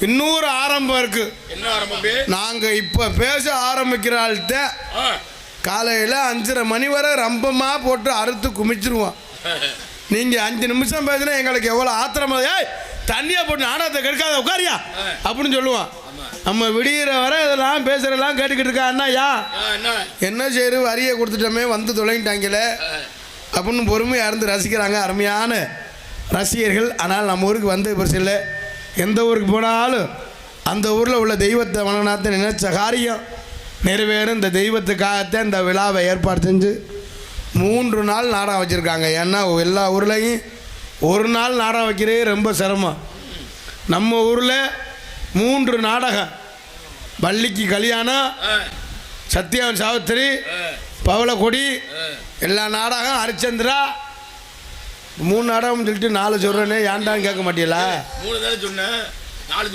இன்னொரு ஆரம்பம் இருக்கு. என்ன ஆரம்பம்? நாங்க இப்ப பேச ஆரம்பிக்கிற ஆள்கிட்ட ஆ. காலையில அஞ்சரை மணி வரை ரம்பமா போட்டு அறுத்து குமிச்சிருவோம். நீங்க அஞ்சு நிமிஷம் பேசினா எங்களுக்கு எவ்வளவு ஆத்திரமா ஏய் தண்ணியா போட்டு நாடகத்தை கெடுக்காத உட்காரியா? அப்படின்னு சொல்லுவான் நம்ம விடியிற வரை இதெல்லாம் பேசுறதெல்லாம் கேட்டுக்கிட்டு இருக்கா அண்ணாயா என்ன? செய்யுது வரியை கொடுத்துட்டோமே வந்து தொலைங்கிட்டாங்களே. அப்படின்னு பொறுமையாக இருந்து ரசிக்கிறாங்க அருமையான ரசிகர்கள். ஆனால் நம்ம ஊருக்கு வந்த பரிசில் எந்த ஊருக்கு போனாலும் அந்த ஊரில் உள்ள தெய்வத்தை வணங்கினாத்த நினைச்ச காரியம் நிறைவேறும். இந்த தெய்வத்துக்காகத்தான் இந்த விழாவை ஏற்பாடு செஞ்சு மூன்று நாள் நாடகம் வச்சுருக்காங்க. ஏன்னா எல்லா ஊர்லேயும் ஒரு நாள் நாடகம் வைக்கிறதே ரொம்ப சிரமம். நம்ம ஊரில் மூன்று நாடகம். வள்ளிக்கு கல்யாணம் ஆ, சத்யாவன் சாவித்திரி பவளக்கொடி எல்லா நாடகம் ஹரிச்சந்திரா மூணு நாடகம் சொல்லிட்டு நாலு சொல்கிறேனே ஏன்டான்னு கேட்க மாட்டீங்களா? மூணு தானே சொன்னேன். நாலு